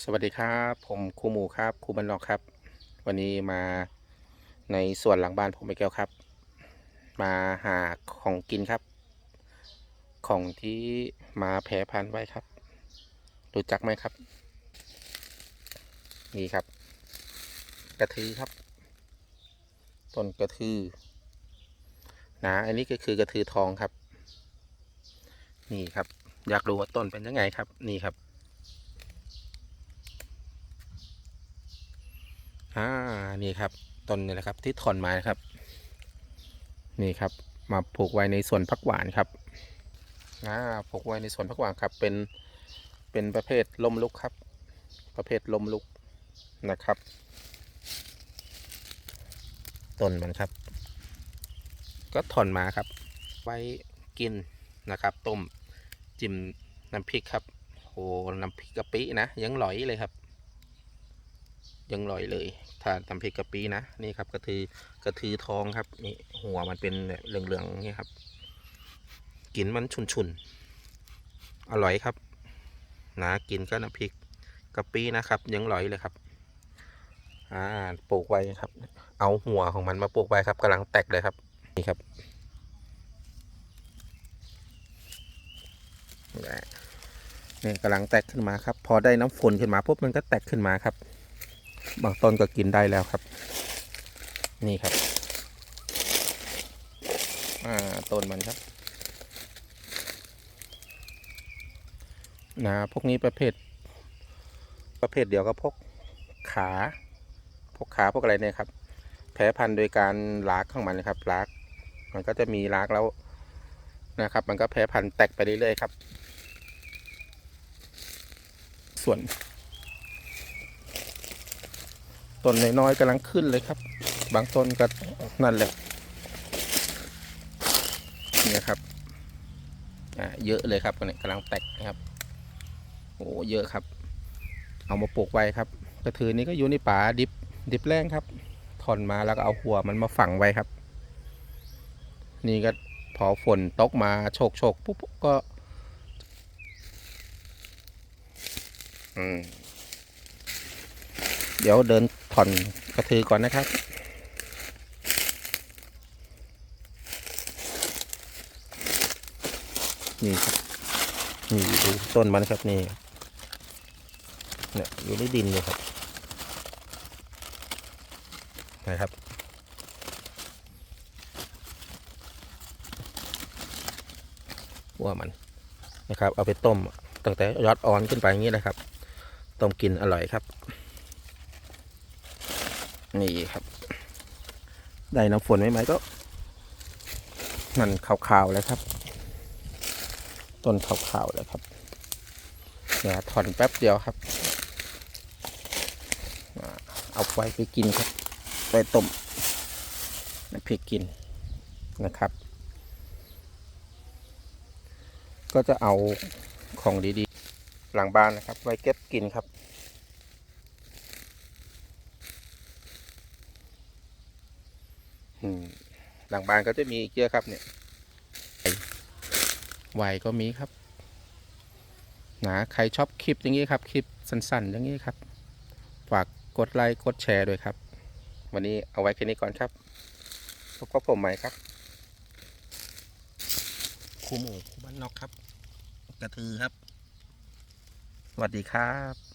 สวัสดีครับ ผมครูหมูครับครูบันนอกครับ วันนี้มาในส่วนหลังบ้านผมไปแก้วครับ มาหาของกินครับ ของที่มาแพร่พันธุ์ไว้ครับ รู้จักไหมครับ นี่ครับ กระทือครับต้นกระทือนะอันนี้ก็คือกระทือทองครับ นี่ครับ อยากรู้ว่าต้นเป็นยังไงครับ นี่ครับ อ่านี่ครับต้นนี่แหละครับ ที่ถอนมานะครับ นี่ครับ มาปลูกไว้ในสวนผักหวานครับอ่าปลูกไว้ในสวนผักหวานครับ เป็นเป็นประเภทลมลุกครับ ประเภทลมลุกนะครับต้นมันครับ ก็ถอนมาครับ ไว้กินนะครับต้มจิ้มน้ำพริกครับโอ้น้ำพริกกะปินะยังหลอยเลยครับ ยังลอยเลยถ้าตำพริกกะปินะนี่ครับกระทือกระทือทองครับนี่หัวมันเป็นเหลืองๆนี่ครับกินมันชุนๆอร่อยครับนะกินก็น้ำพริกกะปินะครับ ยังลอยเลยครับอ่าปลูกไว้ครับ เอาหัวของมันมาปลูกไว้ครับกำลังแตกเลยครับนี่ครับนี่กำลังแตกขึ้นมาครับ พอได้น้ำฝนขึ้นมาปุ๊บมันก็แตกขึ้นมาครับ บางต้นก็กินได้แล้วครับ นี่ครับ อ่าต้นมันครับนะพวกนี้ประเภท ประเภทเดียวกับพวกขา พวกขาพวกอะไรเนี่ยครับแพ้พันธุ์โดยการลากของมันนะครับลาก มันก็จะมีลากแล้วนะครับ มันก็แพ้พันธุ์แตกไปเรื่อยๆครับ ส่วน ต้นน้อยๆกำลังขึ้นเลยครับ บางต้นก็นั่นแหละเนี่ยครับอ่าเยอะเลยครับเนี่ยกำลังแตกนะครับโอ้เยอะครับ เอามาปลูกไว้ครับ กระถือนี้ก็อยู่ในป่าดิบดิบแรงครับถอนมาแล้วก็เอาหัวมันมาฝังไว้ครับ นี่ก็พอฝนตกมาโชกโชกปุ๊บก็อืมเดี๋ยวเดิน ถอนกระทือก่อนนะครับ นี่ครับนี่ดูต้นมันครับนี่เนี่ยอยู่ในดินเลยครับนะครับหัวมันนะครับ เอาไปต้มตั้งแต่ยอดอ่อนขึ้นไปอย่างนี้เลยครับ ต้มกินอร่อยครับ นี่ครับ ได้น้ำฝนไหมๆก็นั่นขาวๆเลยครับ ต้นขาวๆเลยครับเนี่ยวถอนแป๊บเดียวครับ เอาไว้ไปกินครับ ไปต้มน้ำพริกกินนะครับ ก็จะเอาของดีๆ หลังบ้านนะครับ ไว้เก็บกินครับ อืม หลังบ้านก็จะมีอีกเยอะครับเนี่ยไอ้ไวก็มีครับนะใครชอบคลิปอย่างนี้ครับคลิปสั้นๆ อย่างนี้ครับ ฝากกดไลค์กดแชร์ด้วยครับ วันนี้เอาไว้แค่นี้ก่อนครับพบกับผมใหม่ครับครูหมูครูบ้านนอกครับ กระทือครับ สวัสดีครับ